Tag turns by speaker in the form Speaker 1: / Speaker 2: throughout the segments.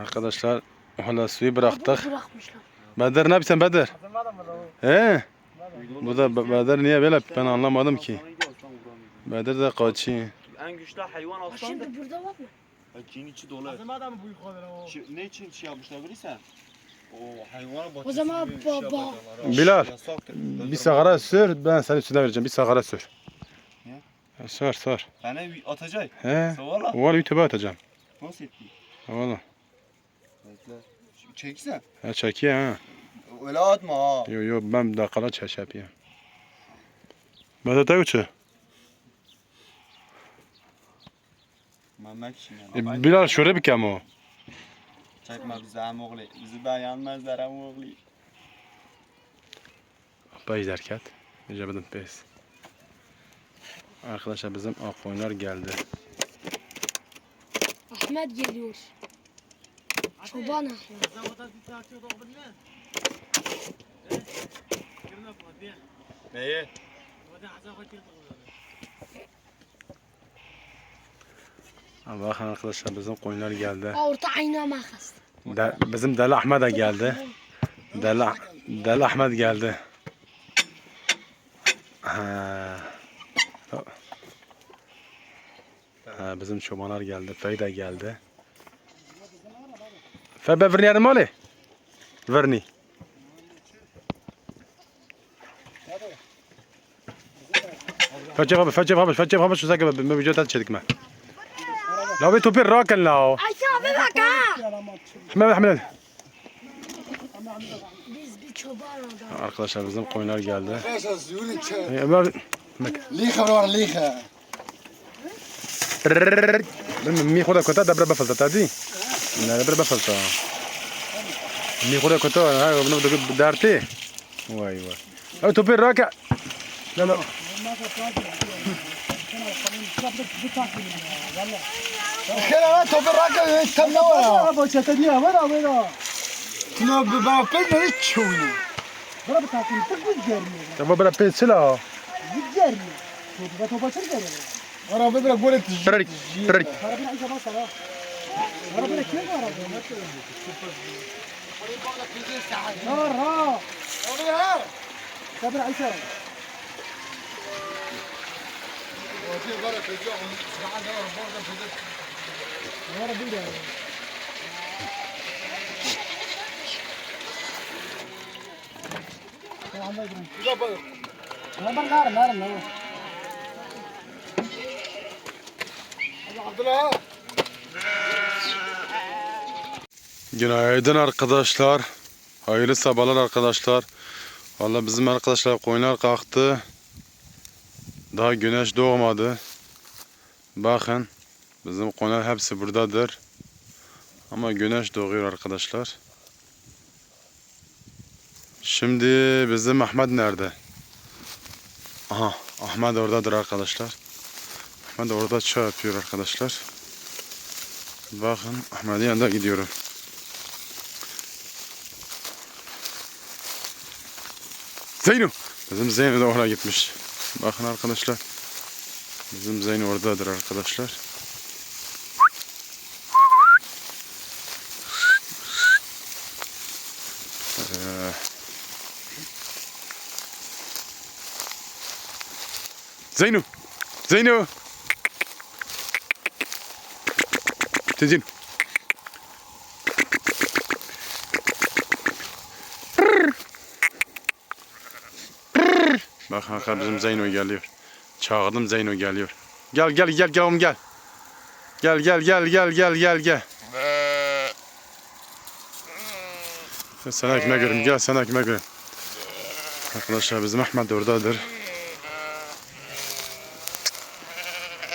Speaker 1: Arkadaşlar hala suyu bıraktık.
Speaker 2: Bırakmışlar.
Speaker 1: Bedir ne yapıyorsun Bedir? He? Bu da Be- Bedir niye böyle ben anlamadım ki. Bedir de kaçıyor.
Speaker 3: En güçlü hayvan
Speaker 2: Ha,
Speaker 3: aslandır.
Speaker 2: Şimdi burada var mı?
Speaker 3: Cin içi dolu.
Speaker 4: Bizim adam bu yukarıda
Speaker 3: Ne için şey yapmışlar bilirsen? O hayvana bahçesi
Speaker 2: O zaman
Speaker 3: şey
Speaker 2: baba.
Speaker 1: Bilal. Bir sigara sür ben senin üstüne vereceğim. Bir sigara sür. Sür sür.
Speaker 3: Bana bir atacak.
Speaker 1: He? Valla YouTube'a atacağım.
Speaker 3: Nasıl etti?
Speaker 1: Valla.
Speaker 3: Şu- Çeksen.
Speaker 1: Ya çekiyor ha.
Speaker 3: Öyle atma ha.
Speaker 1: Yo yo ben de kala çeş yapıyorum. Bedir de uçu.
Speaker 3: Memek için yani.
Speaker 1: E, Bilal şöyle bir kem o.
Speaker 3: Çekme bizi hem oğlu. Bizi beğenmezler hem oğlu.
Speaker 1: Bayız hareket. İcabedin pes. Arkadaşlar bizim akkoyunlar geldi.
Speaker 2: Ahmet geliyor.
Speaker 4: Bu bir.
Speaker 3: Neye?
Speaker 1: Bakın arkadaşlar bizim koyunlar geldi.
Speaker 2: Orta ayna makas.
Speaker 1: De, bizim Deli Ahmet de geldi. Deli, Deli Ahmet geldi. Ha. Ha, bizim çobanlar geldi. Fey de geldi. فبا فرني هذا مالي فرني فاتش فابش فاتش فابش فاتش فابش وساكا ما بيجوت هذا الشيء لو بيتو بير راكل لاو
Speaker 2: احمد احمد
Speaker 1: Arkadaşlar bizim koyunlar geldi.
Speaker 5: Lika var
Speaker 1: lika. Mi koda kota da. لا دبر بفلت مي خودا كنت هاي بنبدا دارتي واي واي او تو بير راكع لا لا
Speaker 5: Kela lan topu raka tam ne var?
Speaker 4: Araba çeteliğe var abi da.
Speaker 5: Tuna bir bana pek ne hiç çoğunu.
Speaker 4: Bana bir takip tık bir görmüyor.
Speaker 1: تبغى بلا بينسلا
Speaker 4: Bir görmüyor. نار نار عبد
Speaker 5: الله
Speaker 1: Günaydın arkadaşlar. Hayırlı sabahlar arkadaşlar. Vallahi bizim arkadaşlar koyunlar kalktı. Daha güneş doğmadı. Bakın. Bizim koyunlar hepsi buradadır. Ama güneş doğuyor arkadaşlar. Şimdi bizim Ahmet nerede? Aha Ahmet oradadır arkadaşlar. Ahmet orada çay yapıyor arkadaşlar. Bakın Ahmet'in yanında gidiyorum. Zeyno. Bizim Zeyno da oraya gitmiş. Bakın arkadaşlar. Bizim Zeyno oradadır arkadaşlar. Ee, Zeyno. Zeyno. Tezin. Bak bizim Zeyno geliyor. Çağırdım Zeyno geliyor. Gel gel gel gel oğlum gel. Gel gel gel gel gel gel gel. Sana kime görün gel sana kime görün. Arkadaşlar bizim Ahmet oradadır.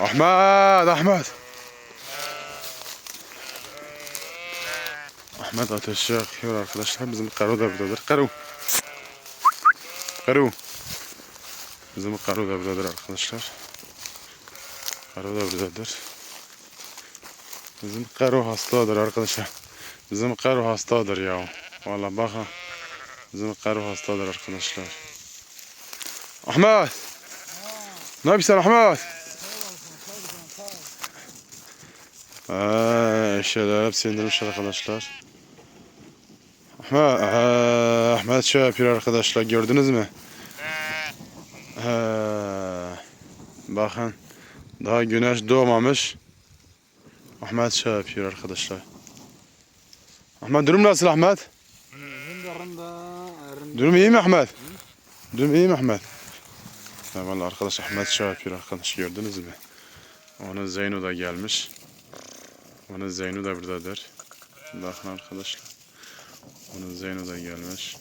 Speaker 1: Ahmet Ahmet. Ahmet ateşi yakıyor arkadaşlar. Bizim Karo da buradadır. Karo. Karo. Bizim Karo da buradadır arkadaşlar. Karo da buradadır. Bizim Karo hastadır arkadaşlar. Bizim Karo hastadır ya. Valla bakın. Bizim Karo hastadır arkadaşlar. Ahmet. Ne yapıyorsun Ahmet? Ee, şeyler hep sindirmiş arkadaşlar. Ahmet, Ahmet şey yapıyor arkadaşlar gördünüz mü? Ee, bakın daha güneş doğmamış. Ahmet şey yapıyor arkadaşlar. Ahmet durum nasıl Ahmet? Durum iyi mi Ahmet? Durum iyi mi Ahmet? Ya vallahi arkadaş Ahmet şey yapıyor arkadaş gördünüz mü? Onun Zeyno da gelmiş. Onun Zeyno da buradadır. Bakın arkadaşlar. Onun Zeyno da gelmiş.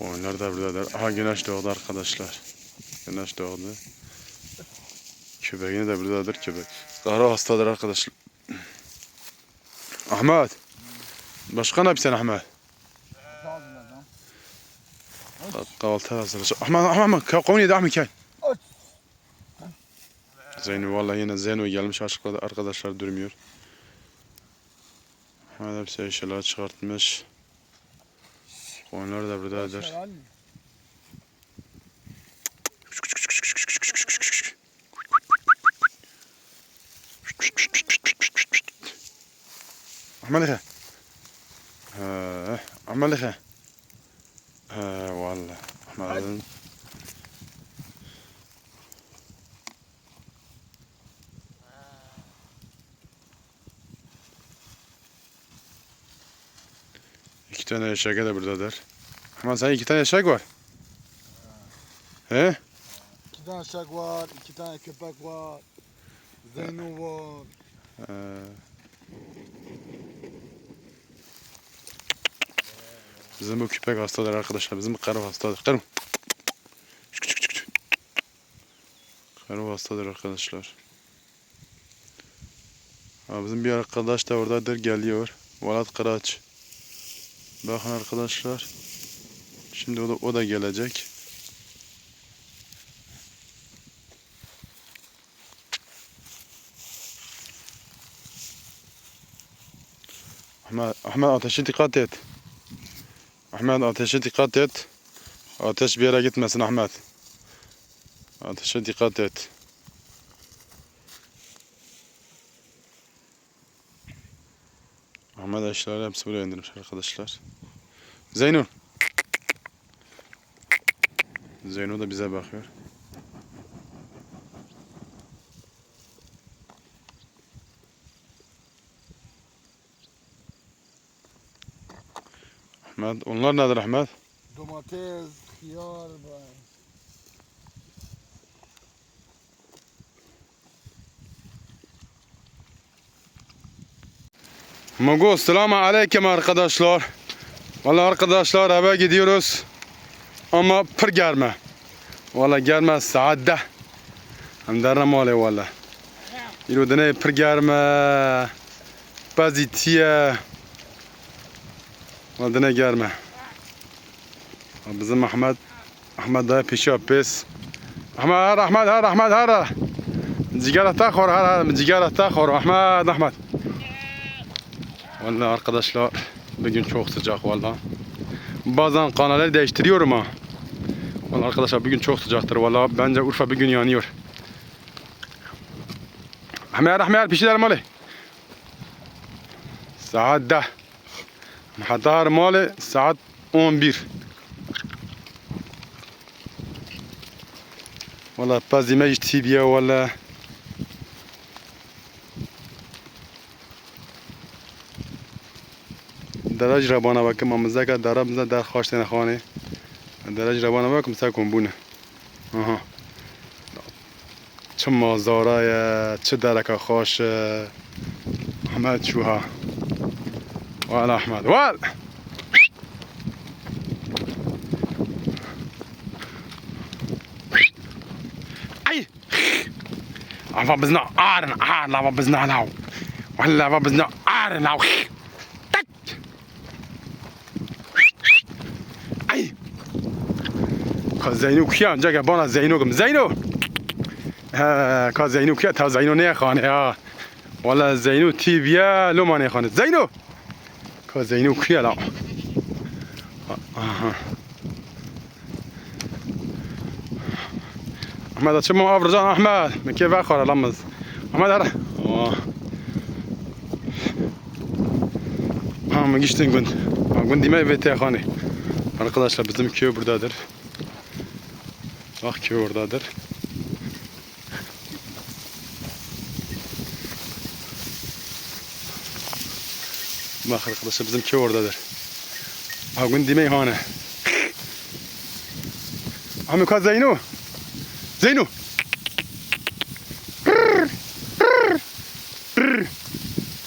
Speaker 1: Onlar da buradadır. Aha güneş doğdu arkadaşlar. Güneş doğdu. Köpeğini de buradadır köpek. Kara hastadır arkadaşlar. Ahmet. Başka ne yapıyorsun Ahmet? Kahvaltı hazırlayacak. Ahmet Ahmet Ahmet. Kavun yedi Ahmet.
Speaker 5: Aç.
Speaker 1: Zeyno vallahi yine Zeyno gelmiş açıkladı arkadaşlar durmuyor. Ahmet hepsi eşyaları çıkartmış. Onlar da buradadır. Ahmet He, Ahmet He, vallahi. Ahmet'in İki tane eşek de buradadır. Ama sen iki tane eşek var. He?
Speaker 5: İki tane eşek var, iki tane köpek var. Zeyno var.
Speaker 1: Ee, Bizim bu köpek hastadır arkadaşlar. Bizim karı hastadır. Karı. Karı hastadır arkadaşlar. Ha, bizim bir arkadaş da oradadır geliyor. Valat Karaç. Bakın arkadaşlar. Şimdi o da, o da gelecek. Ahmet, Ahmet ateşe dikkat et. Ahmet ateşe dikkat et. Ateş bir yere gitmesin Ahmet. Ateşe dikkat et. Ahmet eşyaları hepsi buraya indirmiş arkadaşlar. Zeynur. Zeynur da bize bakıyor. Ahmet, onlar nedir Ahmet?
Speaker 5: Domates, hıyar var.
Speaker 1: Mugu selamu aleyküm arkadaşlar. Valla arkadaşlar eve gidiyoruz. Ama pır gelme. Valla gelme saatte. Hem de ramale valla. İro dene pır gelme. Bazitiye. Dene gelme. Bizim Ahmet Ahmet da peşi pes. Ahmet har Ahmet har Ahmet har. Cigara takhor har har cigara takhor Ahmet Ahmet. Vallahi arkadaşlar bugün çok sıcak valla. Bazen kanalı değiştiriyorum ha. Vallahi arkadaşlar bugün çok sıcaktır valla. Bence Urfa bugün yanıyor. Ahmer Ahmer bir şeyler mali. Saat da. Hatta mali saat 11. Valla pazime ijtibiye valla. درج ربانه وکم ممزه که درب مزه در خواست نخوانه درج ربانه وکم سکن بونه آها چه مازاره چه درک خوش احمد شوها ولا أحمد. ولا أي! عفا بزنا ارن ارن لا بزنا لاو ولا بزنا ارن لاو أي! كا زينو كيان جاك بونا زينو كم زينو ها كا زينو كيا تا زينو نيا خانه ولا زينو تي بيا لو ما خانه زينو khane Zeyno. Ka Zeyno kiya la. Aha. Ahmed çemo avrajan Ahmed. Me ke va khara lamaz. Ahmet ara. Oh. Ama geçtin gün. Gün dime ve tehane. Arkadaşlar bizim köy buradadır. Bak köy oradadır. Bak arkadaşlar bizim köy oradadır. Ha gün dime hane. Amika Zeyno. Zeyno.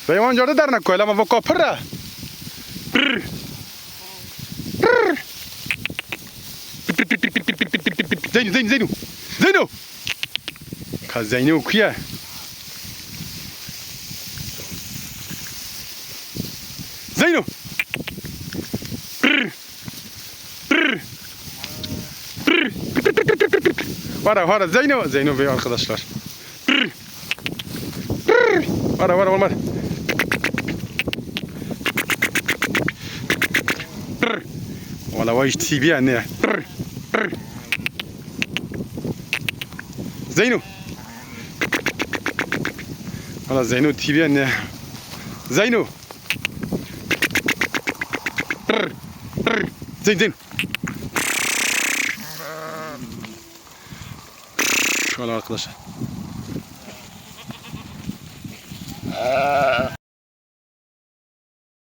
Speaker 1: Hayvan gördü dernek koyla ama. Pırr. Pırr. Zeyno, Zeyno, Zeyno. Zeyno. Ka Zeyno kuya. Vara vara Zeyno. Zeyno Bey arkadaşlar. Pırr. Pırr. Vara vara olmadı. Pırr. Valla vay TV anne. Pırr. Pırr. Zeyno. Valla Zeyno TV anne. Zeyno. Pırr. Pırr. Zeyn Zeyn. Valla arkadaşlar.